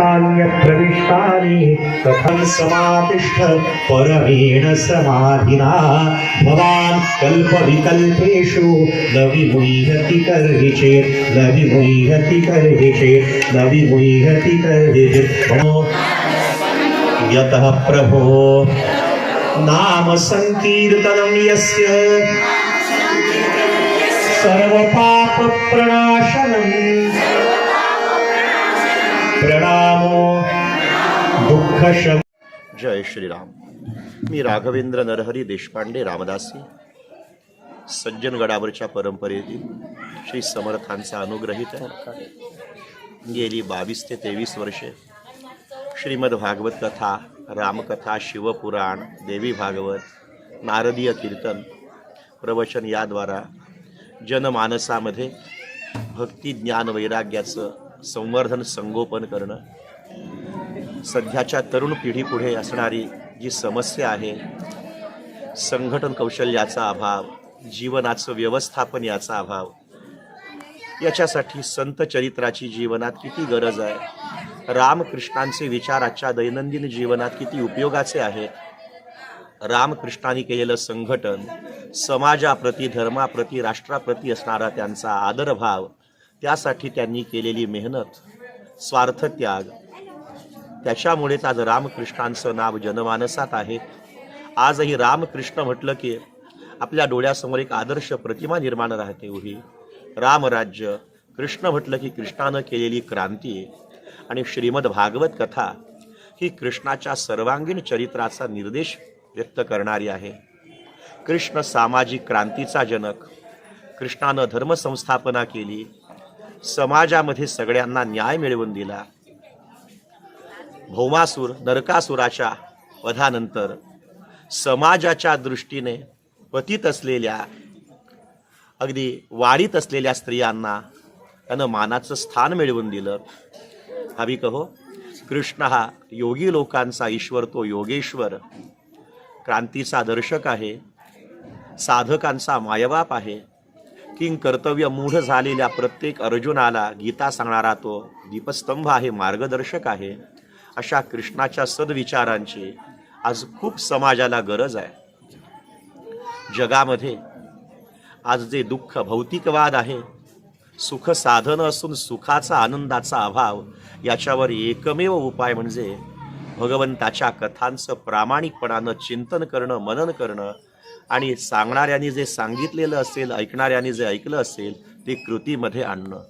प्रविष्टान्यप्रविष्टानि कथं समातिष्ठ परमेण समाधिना। भवान् कल्पविकल्पेषु न विमुह्यति कर्हि चेत् न विमुह्यति कर्हि चेत् न विमुह्यति कर्हि चेत्। यतः प्रभो नाम सङ्कीर्तनं यस्य। सर्वपापप्रणाशनम्। प्रणामो। दुःख जय श्रीराम। मी राघवेंद्र नरहरी देशपांडे रामदासी सज्जनगडावरच्या परंपरेतील श्री समर्थांचा अनुग्रहित आहे. गेली बावीस ते तेवीस वर्षे श्रीमद भागवत कथा रामकथा शिवपुराण देवी भागवत नारदीय कीर्तन प्रवचन याद्वारा जनमानसामध्ये भक्ती ज्ञान वैराग्याचं संवर्धन संगोपन करणं सध्याच्या तरुण पिढीपुढे असणारी जी समस्या आहे संघटन कौशल्याचा अभाव जीवनाचं व्यवस्थापन याचा अभाव याच्यासाठी संत चरित्राची जीवनात किती गरज आहे? रामकृष्णांचे विचार आजच्या दैनंदिन जीवनात किती उपयोगाचे आहेत रामकृष्णांनी केलेलं संघटन समाजाप्रती धर्माप्रती राष्ट्राप्रती असणारा त्यांचा आदरभाव त्यासाठी त्यांनी केलेली मेहनत स्वार्थत्याग त्याच्यामुळेच आज रामकृष्णांचं नाव जनमानसात आहे. आजही रामकृष्ण म्हटलं की आपल्या डोळ्यासमोर एक आदर्श प्रतिमा निर्माण राहते उभी. रामराज्य कृष्ण म्हटलं की कृष्णानं केलेली क्रांती आणि श्रीमद भागवत कथा ही कृष्णाच्या सर्वांगीण चरित्राचा निर्देश व्यक्त करणारी आहे. कृष्ण सामाजिक क्रांतीचा जनक कृष्णानं धर्मसंस्थापना केली समाजामध्ये सगळ्यांना न्याय मिळवून दिला. भौमासूर नरकासुराच्या वधानंतर समाजाच्या दृष्टीने पतीत असलेल्या अगदी वाढीत असलेल्या स्त्रियांना त्यानं मानाचं स्थान मिळवून दिलं. हवी कहो कृष्ण हा योगी लोकांचा ईश्वर तो योगेश्वर. क्रांतीचा दर्शक आहे साधकांचा मायबाप आहे. किंग कर्तव्य मूढ झालेल्या प्रत्येक अर्जुनाला गीता सांगणारा तो दीपस्तंभ आहे मार्गदर्शक आहे. अशा कृष्णाच्या सद्विचारांची आज खूप समाजाला गरज आहे. जगामध्ये आज जे दुःख भौतिकवाद आहे सुख साधन असून सुखाचा आनंदाचा अभाव याच्यावर एकमेव उपाय म्हणजे भगवंताच्या कथांचं प्रामाणिकपणानं चिंतन करणं मनन करणं आणि सांगणाऱ्यांनी जे सांगितलेलं असेल ऐकणाऱ्यांनी जे ऐकलं असेल ते कृतीमध्ये आणणं.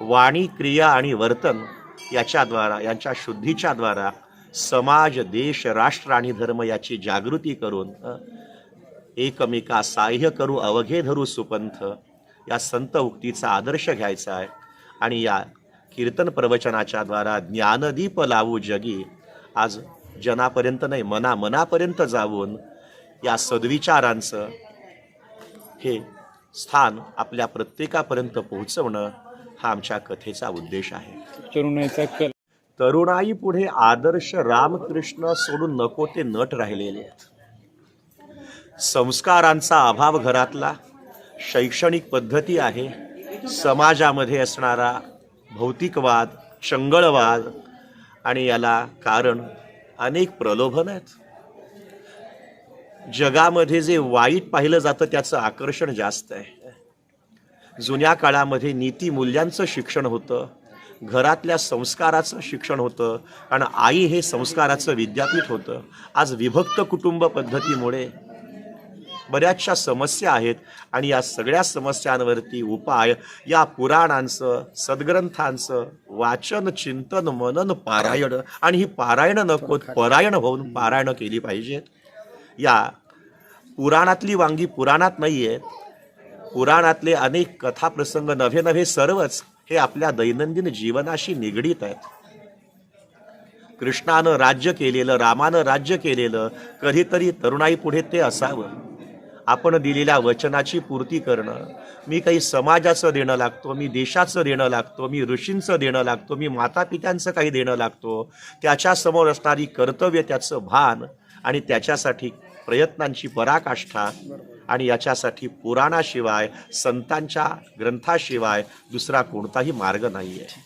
वाणी क्रिया आणि वर्तन याच्याद्वारा यांच्या शुद्धीच्या द्वारा समाज देश राष्ट्र आणि धर्म याची जागृती करून एकमेका साह्य करू अवघे धरू सुपंथ या संत उक्तीचा आदर्श घ्यायचा आहे. आणि या कीर्तन प्रवचनाच्या द्वारा ज्ञानदीप लावू जगी आज जनापर्यंत नाही मना मनापर्यंत जाऊन या सद्विचारांचं हे स्थान आपल्या प्रत्येकापर्यंत पोहोचवणं हा आमच्या कथेचा उद्देश आहे. तरुणाईचा कल. तरुणाई पुढे आदर्श रामकृष्ण सोडून नको ते नट राहिलेले आहेत. संस्कारांचा अभाव घरातला शैक्षणिक पद्धती आहे समाजामध्ये असणारा भौतिकवाद चंगळवाद आणि याला कारण अनेक प्रलोभन आहेत. जगामध्ये जे वाईट पाहिलं जातं त्याचं आकर्षण जास्त आहे. जुन्या काळामध्ये नीतीमूल्यांचं शिक्षण होतं घरातल्या संस्काराचं शिक्षण होतं आणि आई हे संस्काराचं विद्यापीठ होतं. आज विभक्त कुटुंब पद्धतीमुळे बऱ्याचशा समस्या आहेत आणि या सगळ्या समस्यांवरती उपाय या पुराणांचं सद्ग्रंथांचं वाचन चिंतन मनन पारायण आणि ही पारायण नको परायण होऊन पारायण केली पाहिजेत. या पुराणातली वांगी पुराणात नाही आहे पुराणातले अनेक कथाप्रसंग नव्हे नव्हे सर्वच हे आपल्या दैनंदिन जीवनाशी निगडीत आहेत. कृष्णानं राज्य केलेलं रामानं राज्य केलेलं कधीतरी तरुणाई पुढे ते असावं. आपण दिलेल्या वचनाची पूर्ती करणं मी काही समाजाचं देणं लागतो मी देशाचं देणं लागतो मी ऋषींचं देणं लागतो मी मातापित्यांचं काही देणं लागतो त्याच्यासमोर असणारी कर्तव्य त्याचं भान आणि त्याच्यासाठी प्रयत्नांची पराकाष्ठा आणि याच्यासाठी पुराणाशिवाय संतांच्या ग्रंथाशिवाय दुसरा कोणताही मार्ग नाही आहे